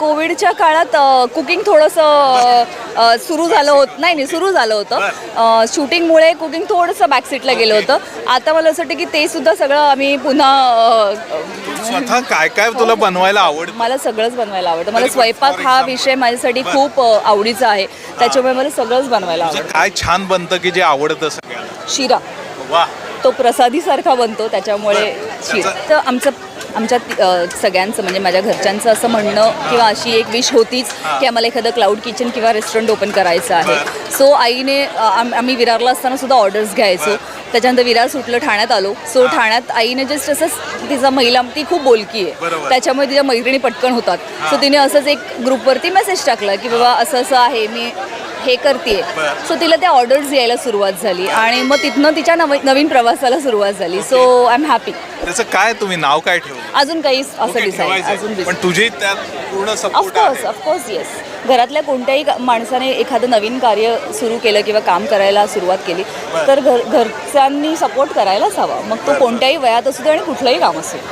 कोविडच्या काळात कुकिंग थोडंसं सुरू झालं होत नाही नाही सुरू झालं होतं. शूटिंगमुळे कुकिंग थोडंसं बॅकसीटला गेलं होतं. आता मला असं वाटतं की ते सुद्धा सगळं आम्ही पुन्हा अ, स्वतः काय काय तुला बनवायला आवडतं मला सगळंच बनवायला आवडतं. मला स्वयंपाक for हा example. विषय माझ्यासाठी खूप अ, आवडीचा आहे. त्याच्यामुळे मला सगळंच बनवायला तुझं आवडतं. काय छान बनतं की जे आवडतं सगळ्यांना? शिरा. वा. तो प्रसादीसारखा बनतो त्याच्यामुळे बरं. शिरा. त्याचं- तर आमचं आमच्या सगळ्यांचं म्हणजे माझ्या घरच्यांचं असं म्हणणं किंवा अशी एक विश होतीच की आम्हाला एखादं क्लाउड किचन किंवा रेस्टॉरंट ओपन करायचं आहे. सो आईने आम- आम्ही विरारला असताना सुद्धा ऑर्डर्स घ्यायचो. त्याच्यानंतर विरार सुटलं ठाण्यात आलो. सो ठाण्यात आईने जस्ट असंच तिचा महिला ती खूप बोलकी आहे. त्याच्यामुळे तिच्या मैत्रिणी पटकन होतात. सो तिने असंच एक ग्रुपवरती मेसेज टाकला की बाबा असं असं आहे मी हे करते बरं. सो तिला त्या ऑर्डर्स यायला सुरुवात झाली आणि मग तिथनं तिच्या नव नवीन प्रवासाला सुरुवात झाली. सो आय एम हॅपी त्याचं काय तुम्ही नाव काय ठेवलं? अजून काही असं ओके, डिसाईड ठेवायचंय. अजून पण तुझी त्यात पूर्ण सपोर्ट ऑफकोर्स आहे. ऑफकोर्स येस घरातल्या कोणत्याही का- माणसाने एखादं नवीन कार्य सुरू केलं किंवा काम करायला सुरुवात केली तर घर घरच्यांनी सपोर्ट करायलाच हवा. मग तो कोणत्याही वयात असू दे आणि कुठलंही काम असू दे.